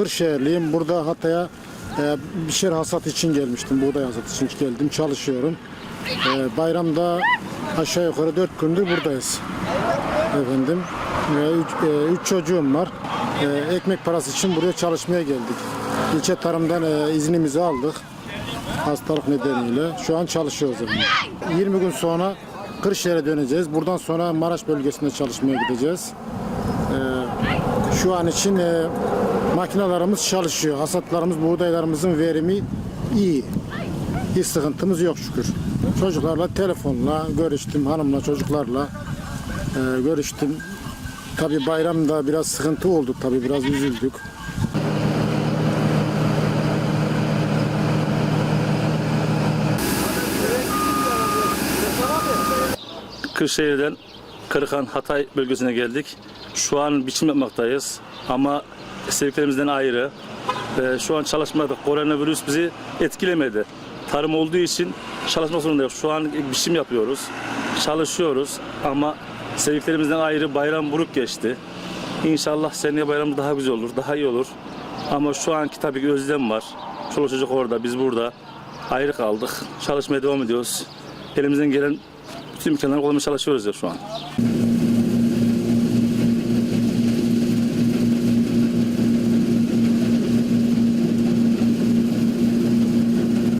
Kırşehirliyim. Burada Hatay'a e, bir şey hasat için gelmiştim. Buğday hasat için geldim. Çalışıyorum. E, bayramda aşağı yukarı 4 gündür buradayız. Efendim. Ve 3 çocuğum var. E, ekmek parası için buraya çalışmaya geldik. İlçe tarımdan e, iznimizi aldık. Hastalık nedeniyle. Şu an çalışıyoruz. efendim. 20 gün sonra Kırşehir'e döneceğiz. Buradan sonra Maraş bölgesinde çalışmaya gideceğiz. Şu an için e, makinelerimiz çalışıyor. Hasatlarımız, buğdaylarımızın verimi iyi. Hiç sıkıntımız yok şükür. Çocuklarla telefonla görüştüm, hanımla çocuklarla e, görüştüm. Tabi bayramda biraz sıkıntı oldu tabi biraz üzüldük. Kırşehir'den Kırıkhan Hatay bölgesine geldik. Şu an biçim yapmaktayız ama sevdiklerimizden ayrı. Şu an çalışmadık. Koronavirüs bizi etkilemedi. Tarım olduğu için çalışmak zorundayız. Şu an biçim yapıyoruz. Çalışıyoruz ama sevdiklerimizden ayrı bayram buruk geçti. İnşallah seneye bayram daha güzel olur, daha iyi olur. Ama şu anki tabii ki özlem var. Çoluk çocuk orada, biz burada. Ayrı kaldık. Çalışmaya devam ediyoruz. Elimizden gelen bütün imkanları kullanmaya çalışıyoruz ya şu an.